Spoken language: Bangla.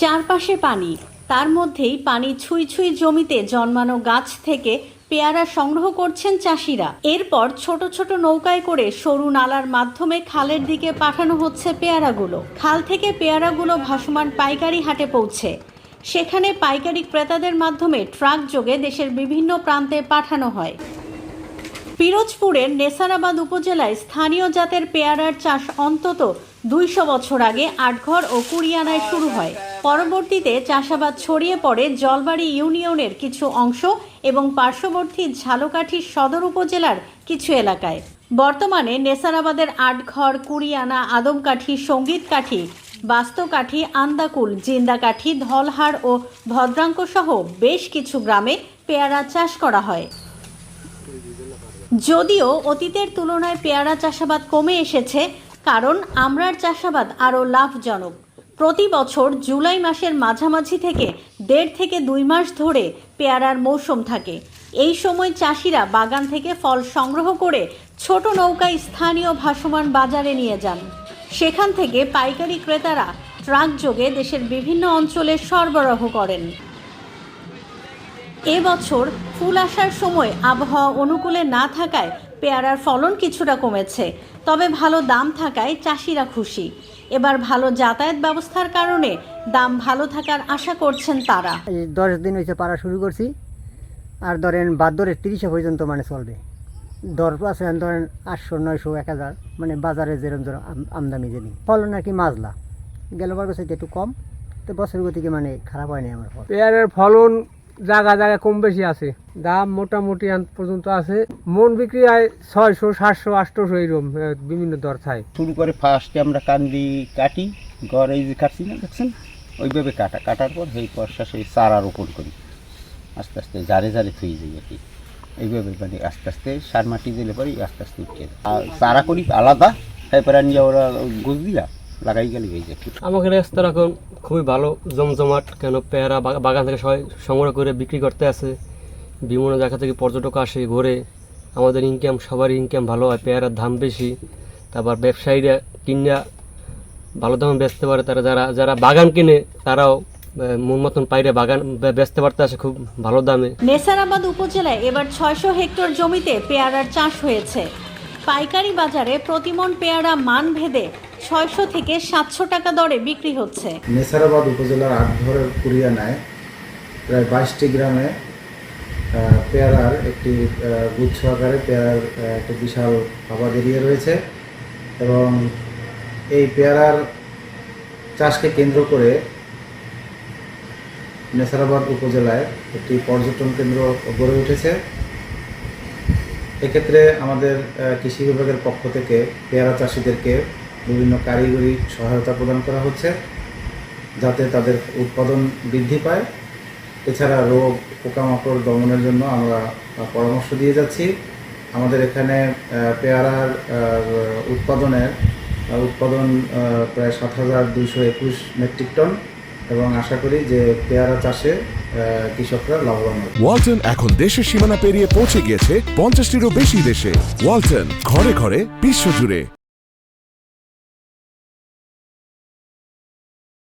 চারপাশে পানি। তার মধ্যেই পানি ছুঁই ছুঁই জমিতে জন্মানো গাছ থেকে পেয়ারা সংগ্রহ করছেন চাষিরা। এরপর ছোট ছোট নৌকায় করে সরু নালার মাধ্যমে খালের দিকে পাঠানো হচ্ছে পেয়ারাগুলো। খাল থেকে পেয়ারাগুলো ভাসমান পাইকারি হাটে পৌঁছে। সেখানে পাইকারি ক্রেতাদের মাধ্যমে ট্রাক যোগে দেশের বিভিন্ন প্রান্তে পাঠানো হয়। পিরোজপুরের নেসারাবাদ উপজেলায় স্থানীয় জাতের পেয়ারার চাষ অন্তত দুইশো বছর আগে আটঘর ও কুড়িয়ানায় শুরু হয়। পরবর্তীতে চাষাবাদ ছড়িয়ে পড়ে জলবাড়ি ইউনিয়নের কিছু অংশ এবং পার্শ্ববর্তী ঝালকাঠি সদর উপজেলার কিছু এলাকায়। বর্তমানে নেসারাবাদের আটঘর, কুড়িয়ানা, আদমকাঠি, সঙ্গীতকাঠি, বাস্তকাঠি, আন্দাকুল, জিন্দাকাঠি ধলহার ও ভদ্রাঙ্ক সহ বেশ কিছু গ্রামে পেয়ারা চাষ করা হয়। যদিও অতীতের তুলনায় পেয়ারা চাষাবাদ কমে এসেছে, কারণ আমরার চাষাবাদ আরও লাভজনক। প্রতি বছর জুলাই মাসের মাঝামাঝি থেকে দেড় থেকে দুই মাস ধরে পেয়ারার মৌসুম থাকে। এই সময় চাষিরা বাগান থেকে ফল সংগ্রহ করে ছোট নৌকায় স্থানীয় ভাসমান বাজারে নিয়ে যান। সেখান থেকে পাইকারি ক্রেতারা ট্রাক যোগে দেশের বিভিন্ন অঞ্চলে সরবরাহ করেন। এবছর ফুল আসার সময় আবহাওয়া অনুকূলে না থাকায় পেয়ারার ফলন কিছুটা কমেছে তবে ভালো দাম থাকায় চাষিরা খুশি। এবার ভালো যাতায়াত ব্যবস্থার কারণে দাম ভালো থাকার আশা করছেন তারা। এই দশ দিন হয়েছে পাড়া শুরু করছি আর ধরেন বাদ ধরে তিরিশে পর্যন্ত মানে চলবে। দর আছে ধরেন আটশো নয়শো এক হাজার মানে বাজারে যেরকম ধর আম- আমদানি জেনি ফলন আর কি মাজলা। গেল বার বছর একটু কম তো বছর গতিকে মানে খারাপ হয়নি আমার ফল। পেয়ারের ফলন জায়গা জায়গা কম বেশি আছে। দাম মোটামুটি পর্যন্ত আছে। মন বিক্রি হয় ছয়শো, সাতশো, আটশোশো এইরকম বিভিন্ন দর শুরু করে ফার্স্টে আমরা কান্দি কাটি ঘরে এই যে কাটছি না, দেখছেন? ওইভাবে কাটা। কাটার পর সেই পয়সা, সেই চারা রোপণ করি। আস্তে আস্তে জারে জারে থুয়ে যাই আর কি। এইভাবে মানে আস্তে আস্তে সার মাটি দিলে পরে আস্তে আস্তে উঠে। আর চারা করি আলাদা, তারপরে নিয়ে ওরা গুজ দিয়া লাগাই গেলে হয়ে যায় আমাকে রাস্তা এখন খুবই ভালো জমজমাট কেন পেয়ারা বাগান থেকে সবাই সংগ্রহ করে বিক্রি করতে আসে। বিভিন্ন জায়গা থেকে পর্যটক আসে ঘোরে। আমাদের ইনকাম সবারই ইনকাম ভালো হয় পেয়ারার দাম বেশি। তারপর ব্যবসায়ীরা কিনা ভালো দামে বেচতে পারে তারা যারা যারা বাগান কিনে তারাও মন মতন পাইরে বাগান বেচতে পারতে আসে খুব ভালো দামে। নেসারাবাদ উপজেলায় এবার ছয়শো হেক্টর জমিতে পেয়ারার চাষ হয়েছে। পাইকারি বাজারে প্রতিমন পেয়ারা মান ভেদে ছয়শো থেকে সাতশো টাকা দরে বিক্রি হচ্ছে। নেসারাবাদ উপজেলার আটঘরের কুরিয়ানায় প্রায় বাইশটি গ্রামে পেয়ারার একটি গুচ্ছ আকারে পেয়ারার একটি বিশাল আবাদ এরিয়া রয়েছে এবং এই পেয়ারার চাষকে কেন্দ্র করে নেসারাবাদ উপজেলায় একটি পর্যটন কেন্দ্র গড়ে উঠেছে। এক্ষেত্রে আমাদের কৃষি বিভাগের পক্ষ থেকে পেয়ারা চাষিদেরকে বিভিন্ন কারিগরি সহায়তা প্রদান করা হচ্ছে, যাতে তাদের উৎপাদন বৃদ্ধি পায়। এছাড়া রোগ, পোকামাকড় দমনের জন্য আমরা পরামর্শ দিয়ে যাচ্ছি। আমাদের এখানে পেয়ারার উৎপাদনের উৎপাদন প্রায় সাত হাজার দুইশো একুশ মেট্রিক টন। এবং আশা করি যে পেয়ারা চাষে কৃষকরা লাভবান হবে। ওয়ালটন এখন দেশের সীমানা পেরিয়ে পৌঁছে গিয়েছে পঞ্চাশটিরও বেশি দেশে। ওয়ালটন, ঘরে ঘরে, বিশ্বজুড়ে।